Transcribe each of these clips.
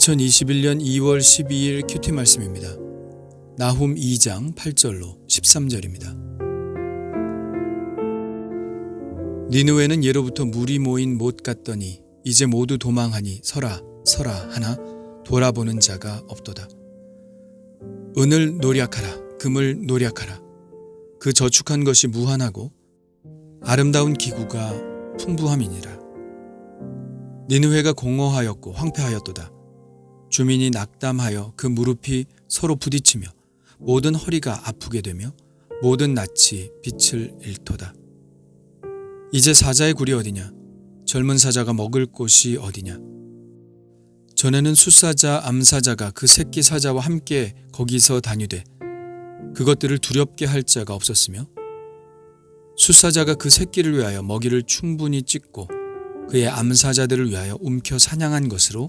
2021년 2월 12일 큐티 말씀입니다. 나훔 2장 8절로 13절입니다. 니느웨는 예로부터 물이 모인 못 같더니 이제 모두 도망하니 서라 서라 하나 돌아보는 자가 없도다. 은을 노력하라 금을 노력하라 그 저축한 것이 무한하고 아름다운 기구가 풍부함이니라. 니느웨가 공허하였고 황폐하였도다. 주민이 낙담하여 그 무릎이 서로 부딪히며 모든 허리가 아프게 되며 모든 낯이 빛을 잃도다. 이제 사자의 굴이 어디냐? 젊은 사자가 먹을 곳이 어디냐? 전에는 숫사자, 암사자가 그 새끼 사자와 함께 거기서 다니되 그것들을 두렵게 할 자가 없었으며 숫사자가 그 새끼를 위하여 먹이를 충분히 찢고 그의 암사자들을 위하여 움켜 사냥한 것으로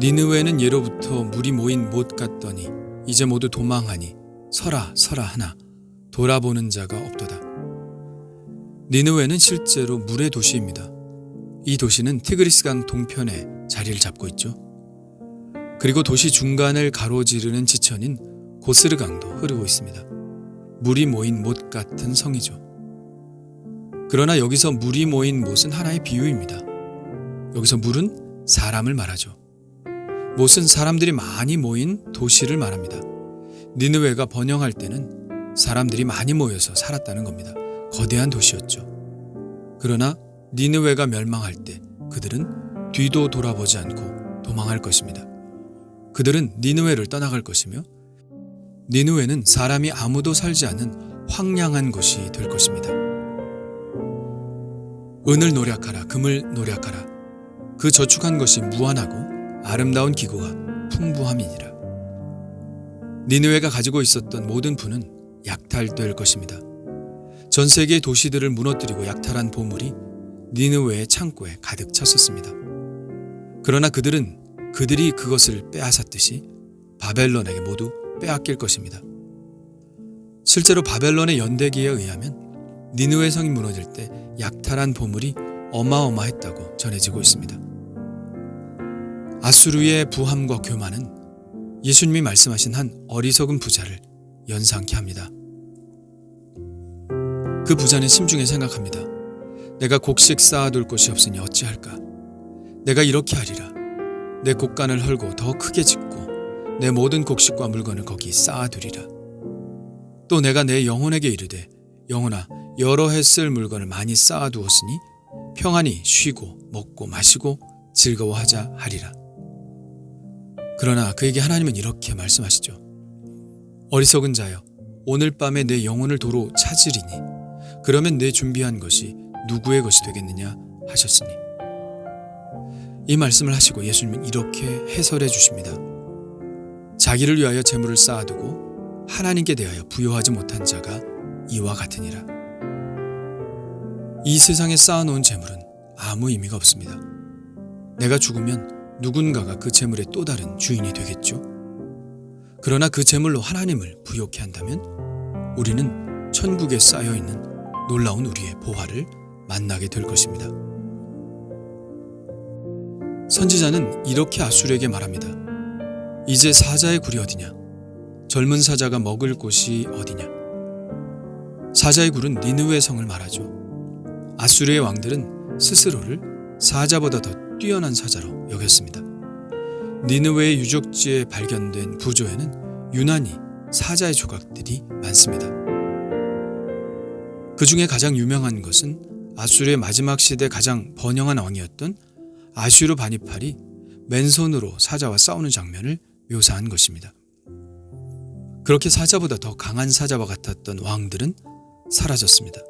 니느웨는 예로부터 물이 모인 못 같더니 이제 모두 도망하니 서라 서라 하나 돌아보는 자가 없도다. 니느웨는 실제로 물의 도시입니다. 이 도시는 티그리스강 동편에 자리를 잡고 있죠. 그리고 도시 중간을 가로지르는 지천인 고스르강도 흐르고 있습니다. 물이 모인 못 같은 성이죠. 그러나 여기서 물이 모인 못은 하나의 비유입니다. 여기서 물은 사람을 말하죠. 못은 사람들이 많이 모인 도시를 말합니다. 니느웨가 번영할 때는 사람들이 많이 모여서 살았다는 겁니다. 거대한 도시였죠. 그러나 니느웨가 멸망할 때 그들은 뒤도 돌아보지 않고 도망할 것입니다. 그들은 니느웨를 떠나갈 것이며 니느웨는 사람이 아무도 살지 않는 황량한 곳이 될 것입니다. 은을 노력하라, 금을 노력하라. 그 저축한 것이 무한하고 아름다운 기구가 풍부함이니라. 니느웨가 가지고 있었던 모든 부는 약탈될 것입니다. 전 세계의 도시들을 무너뜨리고 약탈한 보물이 니느웨의 창고에 가득 찼었습니다. 그러나 그들은 그들이 그것을 빼앗았듯이 바벨론에게 모두 빼앗길 것입니다. 실제로 바벨론의 연대기에 의하면 니느웨 성이 무너질 때 약탈한 보물이 어마어마했다고 전해지고 있습니다. 아수르의 부함과 교만은 예수님이 말씀하신 한 어리석은 부자를 연상케 합니다. 그 부자는 심중에 생각합니다. 내가 곡식 쌓아둘 곳이 없으니 어찌할까? 내가 이렇게 하리라. 내 곡간을 헐고 더 크게 짓고 내 모든 곡식과 물건을 거기 쌓아두리라. 또 내가 내 영혼에게 이르되 영혼아 여러 해 쓸 물건을 많이 쌓아두었으니 평안히 쉬고 먹고 마시고 즐거워하자 하리라. 그러나 그에게 하나님은 이렇게 말씀하시죠. 어리석은 자여, 오늘 밤에 내 영혼을 도로 찾으리니, 그러면 내 준비한 것이 누구의 것이 되겠느냐 하셨으니. 이 말씀을 하시고 예수님은 이렇게 해설해 주십니다. 자기를 위하여 재물을 쌓아두고 하나님께 대하여 부여하지 못한 자가 이와 같으니라. 이 세상에 쌓아놓은 재물은 아무 의미가 없습니다. 내가 죽으면 누군가가 그 재물의 또 다른 주인이 되겠죠. 그러나 그 재물로 하나님을 부욕해 한다면 우리는 천국에 쌓여 있는 놀라운 우리의 보화를 만나게 될 것입니다. 선지자는 이렇게 아수르에게 말합니다. 이제 사자의 굴이 어디냐? 젊은 사자가 먹을 곳이 어디냐? 사자의 굴은 니느웨 성을 말하죠. 아수르의 왕들은 스스로를 사자보다 더 뛰어난 사자로 여겼습니다. 니느웨의 유적지에 발견된 부조에는 유난히 사자의 조각들이 많습니다. 그 중에 가장 유명한 것은 아수르의 마지막 시대 가장 번영한 왕이었던 아슈르 바니팔이 맨손으로 사자와 싸우는 장면을 묘사한 것입니다. 그렇게 사자보다 더 강한 사자와 같았던 왕들은 사라졌습니다.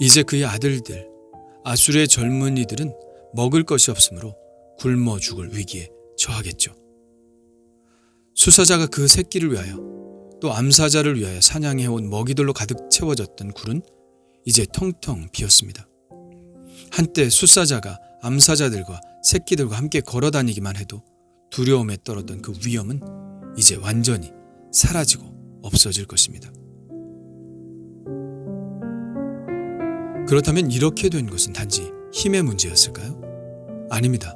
이제 그의 아들들, 아수르의 젊은이들은 먹을 것이 없으므로 굶어 죽을 위기에 처하겠죠. 수사자가 그 새끼를 위하여 또 암사자를 위하여 사냥해온 먹이들로 가득 채워졌던 굴은 이제 텅텅 비었습니다. 한때 수사자가 암사자들과 새끼들과 함께 걸어 다니기만 해도 두려움에 떨었던 그 위험은 이제 완전히 사라지고 없어질 것입니다. 그렇다면 이렇게 된 것은 단지 힘의 문제였을까요? 아닙니다.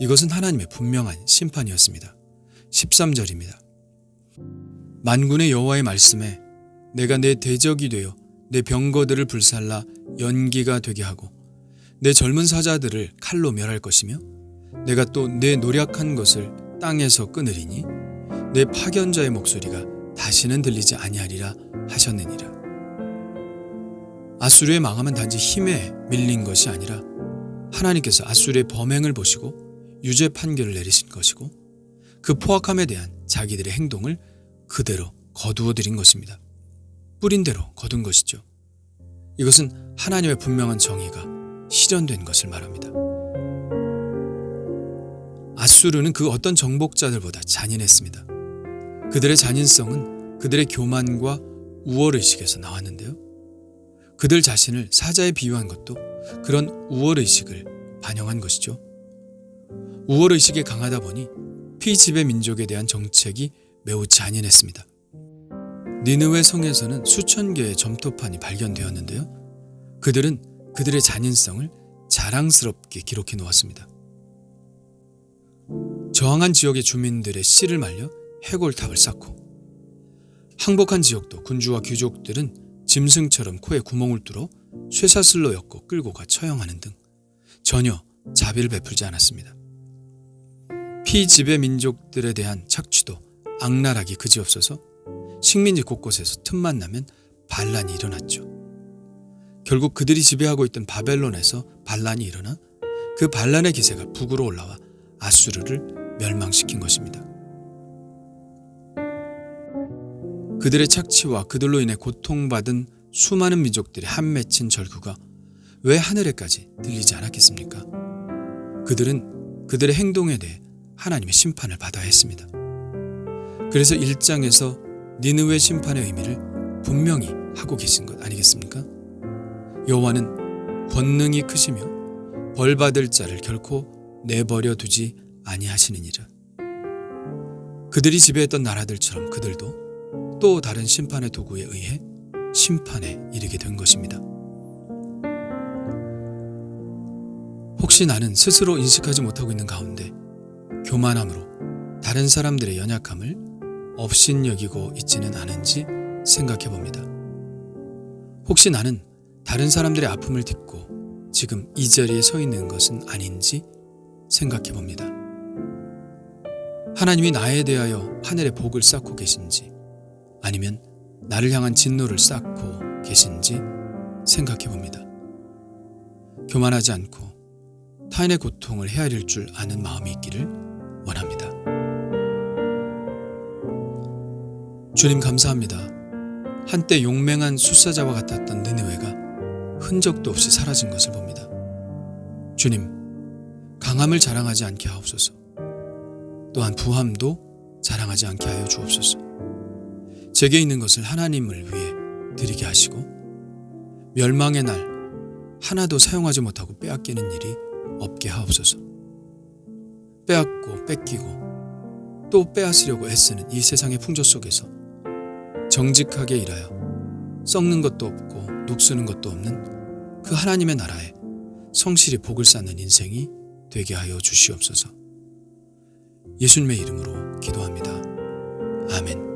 이것은 하나님의 분명한 심판이었습니다. 13절입니다. 만군의 여호와의 말씀에 내가 내 대적이 되어 내 병거들을 불살라 연기가 되게 하고 내 젊은 사자들을 칼로 멸할 것이며 내가 또 내 노력한 것을 땅에서 끊으리니 내 파견자의 목소리가 다시는 들리지 아니하리라 하셨느니라. 아수르의 망함은 단지 힘에 밀린 것이 아니라 하나님께서 아수르의 범행을 보시고 유죄 판결을 내리신 것이고 그 포악함에 대한 자기들의 행동을 그대로 거두어 드린 것입니다. 뿌린 대로 거둔 것이죠. 이것은 하나님의 분명한 정의가 실현된 것을 말합니다. 아수르는 그 어떤 정복자들보다 잔인했습니다. 그들의 잔인성은 그들의 교만과 우월의식에서 나왔는데요. 그들 자신을 사자에 비유한 것도 그런 우월의식을 반영한 것이죠. 우월의식이 강하다 보니 피지배 민족에 대한 정책이 매우 잔인했습니다. 니느웨 성에서는 수천 개의 점토판이 발견되었는데요. 그들은 그들의 잔인성을 자랑스럽게 기록해 놓았습니다. 저항한 지역의 주민들의 씨를 말려 해골탑을 쌓고 항복한 지역도 군주와 귀족들은 짐승처럼 코에 구멍을 뚫어 쇠사슬로 엮고 끌고 가 처형하는 등 전혀 자비를 베풀지 않았습니다. 피지배 민족들에 대한 착취도 악랄하기 그지없어서 식민지 곳곳에서 틈만 나면 반란이 일어났죠. 결국 그들이 지배하고 있던 바벨론에서 반란이 일어나 그 반란의 기세가 북으로 올라와 아수르를 멸망시킨 것입니다. 그들의 착취와 그들로 인해 고통받은 수많은 민족들의 한 맺힌 절규가 왜 하늘에까지 들리지 않았겠습니까? 그들은 그들의 행동에 대해 하나님의 심판을 받아야 했습니다. 그래서 1장에서 니느웨 심판의 의미를 분명히 하고 계신 것 아니겠습니까? 여호와는 권능이 크시며 벌 받을 자를 결코 내버려 두지 아니하시느니라. 그들이 지배했던 나라들처럼 그들도 또 다른 심판의 도구에 의해 심판에 이르게 된 것입니다. 혹시 나는 스스로 인식하지 못하고 있는 가운데 교만함으로 다른 사람들의 연약함을 업신여기고 있지는 않은지 생각해 봅니다. 혹시 나는 다른 사람들의 아픔을 딛고 지금 이 자리에 서 있는 것은 아닌지 생각해 봅니다. 하나님이 나에 대하여 하늘의 복을 쌓고 계신지 아니면 나를 향한 진노를 쌓고 계신지 생각해 봅니다. 교만하지 않고 타인의 고통을 헤아릴 줄 아는 마음이 있기를 원합니다. 주님 감사합니다. 한때 용맹한 수사자와 같았던 느느웨가 흔적도 없이 사라진 것을 봅니다. 주님, 강함을 자랑하지 않게 하옵소서. 또한 부함도 자랑하지 않게 하여 주옵소서. 제게 있는 것을 하나님을 위해 드리게 하시고 멸망의 날 하나도 사용하지 못하고 빼앗기는 일이 없게 하옵소서. 빼앗고 뺏기고 또 빼앗으려고 애쓰는 이 세상의 풍조 속에서 정직하게 일하여 썩는 것도 없고 녹쓰는 것도 없는 그 하나님의 나라에 성실히 복을 쌓는 인생이 되게 하여 주시옵소서. 예수님의 이름으로 기도합니다. 아멘.